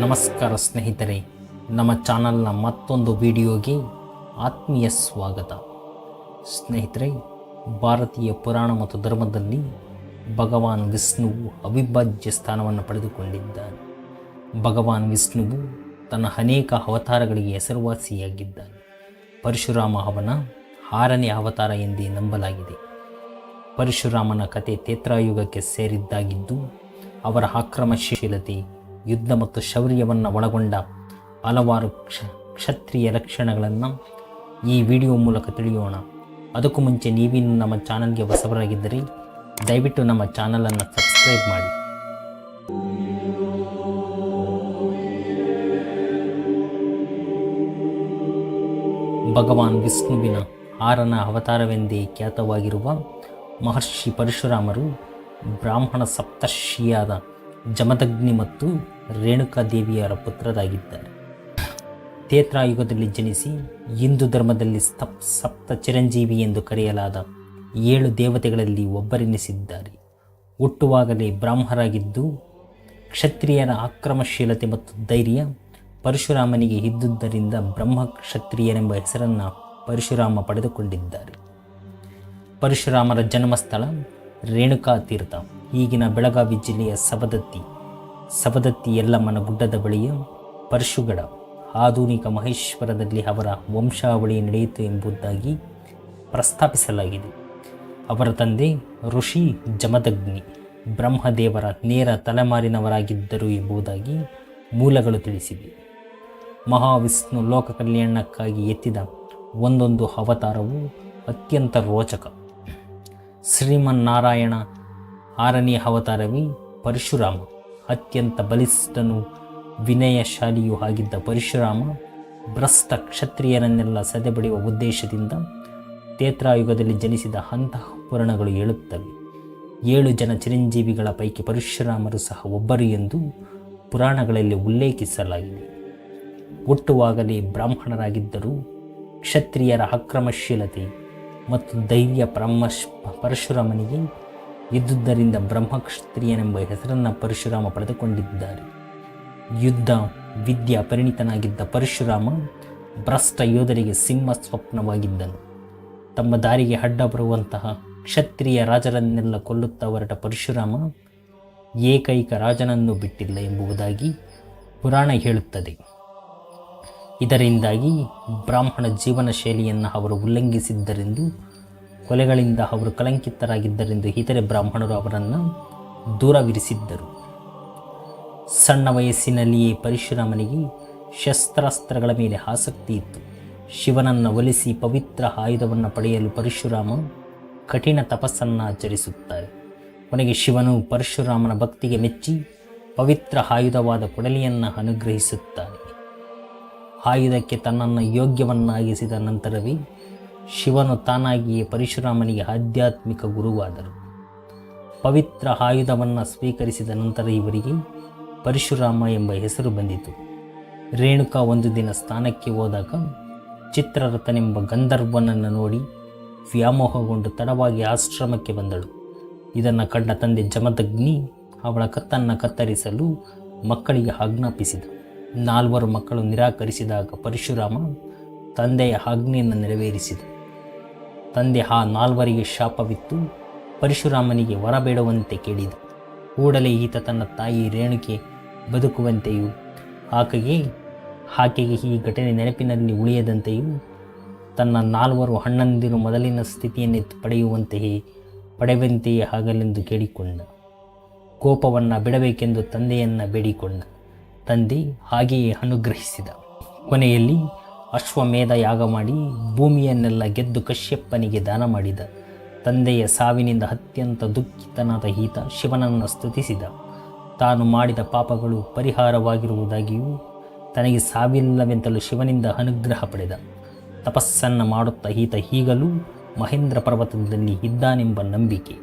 ನಮಸ್ಕಾರ ಸ್ನೇಹಿತರೆ, ನಮ್ಮ ಚಾನಲ್ನ ಮತ್ತೊಂದು ವಿಡಿಯೋಗೆ ಆತ್ಮೀಯ ಸ್ವಾಗತ. ಸ್ನೇಹಿತರೆ, ಭಾರತೀಯ ಪುರಾಣ ಮತ್ತು ಧರ್ಮದಲ್ಲಿ ಭಗವಾನ್ ವಿಷ್ಣುವು ಅವಿಭಾಜ್ಯ ಸ್ಥಾನವನ್ನು ಪಡೆದುಕೊಂಡಿದ್ದಾನೆ. ಭಗವಾನ್ ವಿಷ್ಣುವು ತನ್ನ ಅನೇಕ ಅವತಾರಗಳಿಗೆ ಹೆಸರುವಾಸಿಯಾಗಿದ್ದಾನೆ. ಪರಶುರಾಮ ಅವನ ಆರನೇ ಅವತಾರ ಎಂದೇ ನಂಬಲಾಗಿದೆ. ಪರಶುರಾಮನ ಕತೆ ತೇತ್ರಾಯುಗಕ್ಕೆ ಸೇರಿದ್ದಾಗಿದ್ದು, ಅವರ ಆಕ್ರಮಶೀಲತೆ ಯುದ್ಧ ಮತ್ತು ಶೌರ್ಯವನ್ನು ಒಳಗೊಂಡ ಹಲವಾರು ಕ್ಷ, ಕ್ಷತ್ರಿಯ ಲಕ್ಷಣಗಳನ್ನು ಈ ವಿಡಿಯೋ ಮೂಲಕ ತಿಳಿಯೋಣ. ಅದಕ್ಕೂ ಮುಂಚೆ ನೀವಿನ್ನು ನಮ್ಮ ಚಾನಲ್ಗೆ ಹೊಸಬರಾಗಿದ್ದರೆ ದಯವಿಟ್ಟು ನಮ್ಮ ಚಾನಲನ್ನು ಸಬ್ಸ್ಕ್ರೈಬ್ ಮಾಡಿ. ಭಗವಾನ್ ವಿಷ್ಣುವಿನ ಆರನ ಅವತಾರವೆಂದೇ ಖ್ಯಾತವಾಗಿರುವ ಮಹರ್ಷಿ ಪರಶುರಾಮರು ಬ್ರಾಹ್ಮಣ ಸಪ್ತರ್ಷಿಯಾದ ಜಮದಗ್ನಿ ಮತ್ತು ರೇಣುಕಾದೇವಿಯರ ಪುತ್ರರಾಗಿದ್ದಾರೆ. ತೇತ್ರಾಯುಗದಲ್ಲಿ ಜನಿಸಿ ಹಿಂದೂ ಧರ್ಮದಲ್ಲಿ ಸ್ತಪ್ ಸಪ್ತ ಚಿರಂಜೀವಿ ಎಂದು ಕರೆಯಲಾದ ಏಳು ದೇವತೆಗಳಲ್ಲಿ ಒಬ್ಬರೆನಿಸಿದ್ದಾರೆ. ಹುಟ್ಟುವಾಗಲೇ ಬ್ರಾಹ್ಮರಾಗಿದ್ದು, ಕ್ಷತ್ರಿಯರ ಆಕ್ರಮಶೀಲತೆ ಮತ್ತು ಧೈರ್ಯ ಪರಶುರಾಮನಿಗೆ ಇದ್ದುದರಿಂದ ಬ್ರಹ್ಮ ಕ್ಷತ್ರಿಯರೆಂಬ ಹೆಸರನ್ನು ಪರಶುರಾಮ ಪಡೆದುಕೊಂಡಿದ್ದಾರೆ. ಪರಶುರಾಮರ ಜನ್ಮಸ್ಥಳ ರೇಣುಕಾ ತೀರ್ಥ ಈಗಿನ ಬೆಳಗಾವಿ ಜಿಲ್ಲೆಯ ಸಬದತ್ತಿ ಸಬದತ್ತಿ ಯಲ್ಲಮ್ಮನ ಗುಡ್ಡದ ಬಳಿಯ ಪರಶುಗಡ, ಆಧುನಿಕ ಮಹೇಶ್ವರದಲ್ಲಿ ಅವರ ವಂಶಾವಳಿ ನಡೆಯಿತು ಎಂಬುದಾಗಿ ಪ್ರಸ್ತಾಪಿಸಲಾಗಿದೆ. ಅವರ ತಂದೆ ಋಷಿ ಜಮದಗ್ನಿ ಬ್ರಹ್ಮದೇವರ ನೇರ ತಲೆಮಾರಿನವರಾಗಿದ್ದರು ಎಂಬುದಾಗಿ ಮೂಲಗಳು ತಿಳಿಸಿವೆ. ಮಹಾವಿಷ್ಣು ಲೋಕ ಕಲ್ಯಾಣಕ್ಕಾಗಿ ಎತ್ತಿದ ಒಂದೊಂದು ಅವತಾರವು ಅತ್ಯಂತ ರೋಚಕ. ಶ್ರೀಮನ್ನಾರಾಯಣ ಆರನೇ ಅವತಾರವೇ ಪರಶುರಾಮ. ಅತ್ಯಂತ ಬಲಿಷ್ಠನು, ವಿನಯಶಾಲಿಯೂ ಆಗಿದ್ದ ಪರಶುರಾಮ ಭ್ರಷ್ಟ ಕ್ಷತ್ರಿಯರನ್ನೆಲ್ಲ ಸದೆಬಡಿಯುವ ಉದ್ದೇಶದಿಂದ ತೇತ್ರಾಯುಗದಲ್ಲಿ ಜನಿಸಿದ ಅಂತಃಪುರಾಣಗಳು ಹೇಳುತ್ತವೆ ಏಳು ಜನ ಚಿರಂಜೀವಿಗಳ ಪೈಕಿ ಪರಶುರಾಮರು ಸಹ ಒಬ್ಬರು ಎಂದು ಪುರಾಣಗಳಲ್ಲಿ ಉಲ್ಲೇಖಿಸಲಾಗಿದೆ. ಹುಟ್ಟುವಾಗಲೇ ಬ್ರಾಹ್ಮಣರಾಗಿದ್ದರೂ ಕ್ಷತ್ರಿಯರ ಅಕ್ರಮಶೀಲತೆ ಮತ್ತು ದೈವ್ಯ ಪರಮಶ್ ಪರಶುರಾಮನಿಗೆ ಇದ್ದುದರಿಂದ ಬ್ರಹ್ಮಕ್ಷತ್ರಿಯನೆಂಬ ಹೆಸರನ್ನು ಪರಶುರಾಮ ಪಡೆದುಕೊಂಡಿದ್ದಾರೆ. ಯುದ್ಧ, ವಿದ್ಯಾ ಪರಿಣಿತನಾಗಿದ್ದ ಪರಶುರಾಮ ಭ್ರಷ್ಟ ಯೋಧರಿಗೆ ಸಿಂಹ ಸ್ವಪ್ನವಾಗಿದ್ದನು ತಮ್ಮ ದಾರಿಗೆ ಅಡ್ಡ ಬರುವಂತಹ ಕ್ಷತ್ರಿಯ ರಾಜರನ್ನೆಲ್ಲ ಕೊಲ್ಲುತ್ತಾ ಹೊರಟ ಪರಶುರಾಮ ಏಕೈಕ ರಾಜನನ್ನು ಬಿಟ್ಟಿಲ್ಲ ಎಂಬುದಾಗಿ ಪುರಾಣ ಹೇಳುತ್ತದೆ. ಇದರಿಂದಾಗಿ ಬ್ರಾಹ್ಮಣ ಜೀವನ ಶೈಲಿಯನ್ನು ಅವರು ಉಲ್ಲಂಘಿಸಿದ್ದರೆಂದು ಕೊಲೆಗಳಿಂದ ಅವರು ಕಲಂಕಿತರಾಗಿದ್ದರೆಂದು ಇತರೆ ಬ್ರಾಹ್ಮಣರು ಅವರನ್ನು ದೂರವಿರಿಸಿದ್ದರು. ಸಣ್ಣ ವಯಸ್ಸಿನಲ್ಲಿಯೇ ಪರಶುರಾಮನಿಗೆ ಶಸ್ತ್ರಾಸ್ತ್ರಗಳ ಮೇಲೆ ಆಸಕ್ತಿ ಇತ್ತು. ಶಿವನನ್ನು ಒಲಿಸಿ ಪವಿತ್ರ ಆಯುಧವನ್ನು ಪಡೆಯಲು ಪರಶುರಾಮ ಕಠಿಣ ತಪಸ್ಸನ್ನು ಆಚರಿಸುತ್ತಾರೆ. ಕೊನೆಗೆ ಶಿವನು ಪರಶುರಾಮನ ಭಕ್ತಿಗೆ ಮೆಚ್ಚಿ ಪವಿತ್ರ ಆಯುಧವಾದ ಕೊಡಲಿಯನ್ನು ಅನುಗ್ರಹಿಸುತ್ತಾನೆ. ಆಯುಧಕ್ಕೆ ತನ್ನನ್ನು ಯೋಗ್ಯವನ್ನಾಗಿಸಿದ ನಂತರವೇ ಶಿವನು ತಾನಾಗಿಯೇ ಪರಶುರಾಮನಿಗೆ ಆಧ್ಯಾತ್ಮಿಕ ಗುರುವಾದರು. ಪವಿತ್ರ ಆಯುಧವನ್ನು ಸ್ವೀಕರಿಸಿದ ನಂತರ ಇವರಿಗೆ ಪರಶುರಾಮ ಎಂಬ ಹೆಸರು ಬಂದಿತು. ರೇಣುಕಾ ಒಂದು ದಿನ ಸ್ಥಾನಕ್ಕೆ ಹೋದಾಗ ಚಿತ್ರರಥನೆಂಬ ಗಂಧರ್ವನನ್ನು ನೋಡಿ ವ್ಯಾಮೋಹಗೊಂಡು ತಡವಾಗಿ ಆಶ್ರಮಕ್ಕೆ ಬಂದಳು. ಇದನ್ನು ಕಂಡ ತಂದೆ ಜಮದಗ್ನಿ ಅವಳ ಕತ್ತನ್ನು ಕತ್ತರಿಸಲು ಮಕ್ಕಳಿಗೆ ಆಜ್ಞಾಪಿಸಿದ. ನಾಲ್ವರು ಮಕ್ಕಳು ನಿರಾಕರಿಸಿದಾಗ ಪರಶುರಾಮ ತಂದೆಯ ಆಜ್ಞೆಯನ್ನು ನೆರವೇರಿಸಿದ. ತಂದೆ ಆ ನಾಲ್ವರಿಗೆ ಶಾಪವಿತ್ತು. ಪರಶುರಾಮನಿಗೆ ವರ ಬೇಡುವಂತೆ ಕೇಳಿದ. ಕೂಡಲೇ ಈತ ತನ್ನ ತಾಯಿ ರೇಣುಕೆ ಬದುಕುವಂತೆಯೂ, ಆಕೆಗೆ ಆಕೆಗೆ ಈ ಘಟನೆ ನೆನಪಿನಲ್ಲಿ ಉಳಿಯದಂತೆಯೂ, ತನ್ನ ನಾಲ್ವರು ಹಣ್ಣಂದಿರು ಮೊದಲಿನ ಸ್ಥಿತಿಯನ್ನು ಪಡೆಯುವಂತೆಯೇ ಪಡೆಯುವಂತೆಯೇ ಆಗಲೆಂದು ಕೇಳಿಕೊಂಡ. ಕೋಪವನ್ನು ಬಿಡಬೇಕೆಂದು ತಂದೆಯನ್ನು ಬೇಡಿಕೊಂಡ. ತಂದೆ ಹಾಗೆಯೇ ಅನುಗ್ರಹಿಸಿದ. ಕೊನೆಯಲ್ಲಿ ಅಶ್ವಮೇಧ ಯಾಗ ಮಾಡಿ ಭೂಮಿಯನ್ನೆಲ್ಲ ಗೆದ್ದು ಕಶ್ಯಪ್ಪನಿಗೆ ದಾನ ಮಾಡಿದ. ತಂದೆಯ ಸಾವಿನಿಂದ ಅತ್ಯಂತ ದುಃಖಿತನಾದ ಈತ ಶಿವನನ್ನು ಸ್ತುತಿಸಿದ. ತಾನು ಮಾಡಿದ ಪಾಪಗಳು ಪರಿಹಾರವಾಗಿರುವುದಾಗಿಯೂ ತನಗೆ ಸಾವಿಲ್ಲವೆಂತಲೂ ಶಿವನಿಂದ ಅನುಗ್ರಹ ಪಡೆದ. ತಪಸ್ಸನ್ನು ಮಾಡುತ್ತಾ ಈತ ಈಗಲೂ ಮಹೇಂದ್ರ ಪರ್ವತದಲ್ಲಿ ಇದ್ದಾನೆಂಬ ನಂಬಿಕೆ.